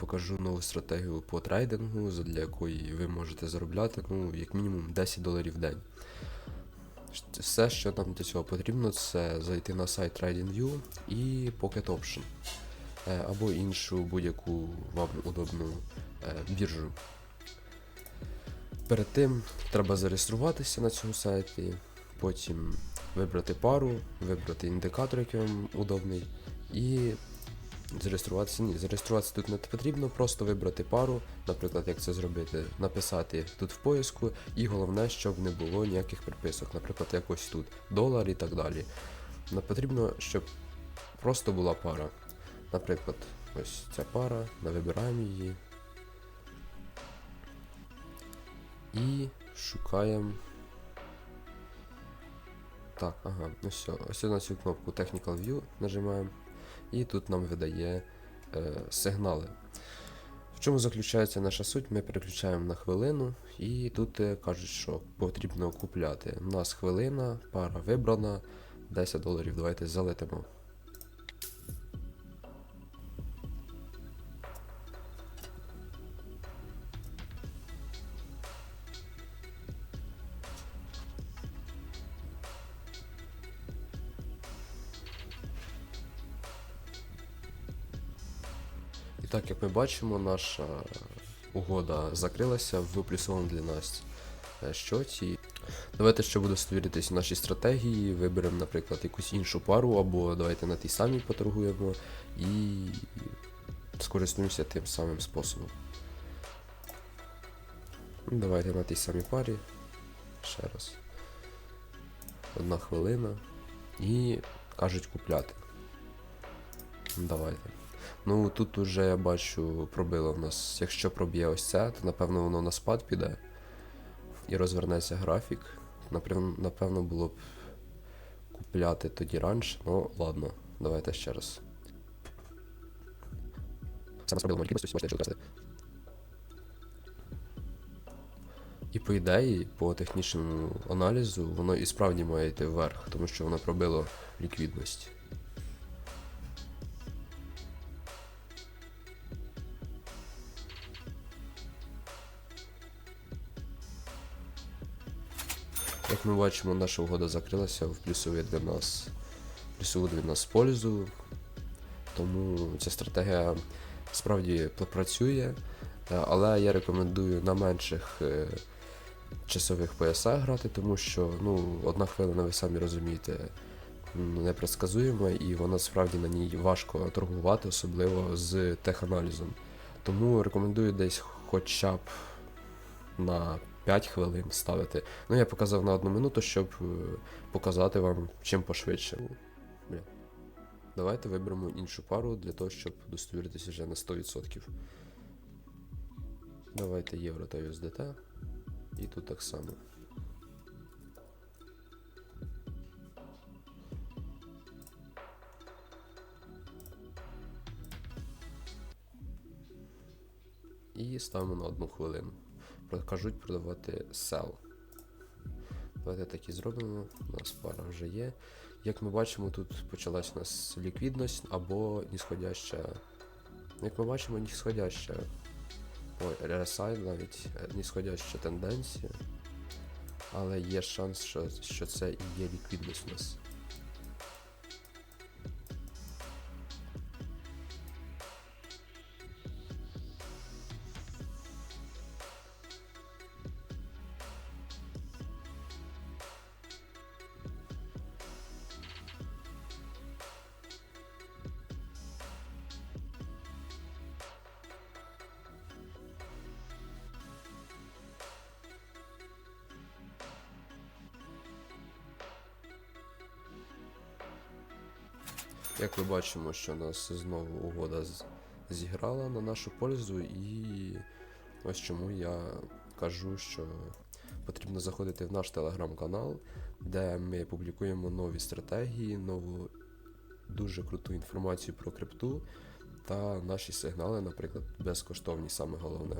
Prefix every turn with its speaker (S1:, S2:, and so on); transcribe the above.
S1: покажу нову стратегію по трейдингу, задля якої ви можете заробляти ну, як мінімум 10 доларів в день. Все, що нам для цього потрібно, це зайти на сайт TradingView і Pocket Option е, або іншу будь-яку вам удобну е, біржу. Перед тим треба зареєструватися на цьому сайті, потім вибрати пару, вибрати індикатор, який вам удобний, і зареєструватися. Ні, зареєструватися тут не потрібно, просто вибрати пару, наприклад, як це зробити, написати тут в поиску, і головне, щоб не було ніяких приписок, наприклад, як ось тут, долар і так далі. Нам потрібно, щоб просто була пара. Наприклад, ось ця пара, ми вибираємо її. І шукаємо. Так, ага, ну все. Ось на цю кнопку Technical View нажимаємо. І тут нам видає е, сигнали. В чому заключається наша суть? Ми переключаємо на хвилину, і тут е, кажуть, що потрібно купляти. У нас хвилина, пара вибрана, 10 доларів. Давайте залетимо. Так, як ми бачимо, наша угода закрилася в плюсовому для нас е, щоті. Давайте, щоб удостовіритись в нашій стратегії, виберемо, наприклад, якусь іншу пару, або давайте на тій самій поторгуємо і скористуємося тим самим способом. Давайте на тій самій парі. Ще раз. Одна хвилина. І кажуть купляти. Давайте. Ну тут уже я бачу пробило в нас. Якщо проб'є ось це, то напевно воно на спад піде. І розвернеться графік. Напевно, було б купляти тоді раніше. Ну ладно, давайте ще раз. І по ідеї, по технічному аналізу, воно і справді має йти вверх, тому що воно пробило ліквідність. Як ми бачимо, наша угода закрилася в плюсові для нас. Плюсову для нас пользу. Тому ця стратегія справді працює. Е, Але я рекомендую на менших е, часових поясах грати, тому що ну, одна хвилина, ви самі розумієте, м, непредсказуєма, і вона справді на ній важко торгувати, особливо з теханалізом. Тому рекомендую десь хоча б на 5 хвилин ставити. Ну, я показав на одну минуту, щоб е, показати вам чим пошвидше. Бля. Давайте виберемо іншу пару для того, щоб удостовіритися вже на 100%. Давайте євро та USDT. І тут так само. І ставимо на одну хвилину. Кажуть продавати sell. Давайте так і зробимо. У нас пара вже є. Як ми бачимо, тут почалась у нас ліквідність або нісходяща. Як ми бачимо, нісходяща. Ой, RSI навіть е, нісходяща тенденція. Але є шанс, що, що це і є ліквідність у нас. Як ми бачимо, що нас знову угода зіграла на нашу пользу, і ось чому я кажу, що потрібно заходити в наш телеграм-канал, де ми публікуємо нові стратегії, нову дуже круту інформацію про крипту та наші сигнали, наприклад, безкоштовні, саме головне.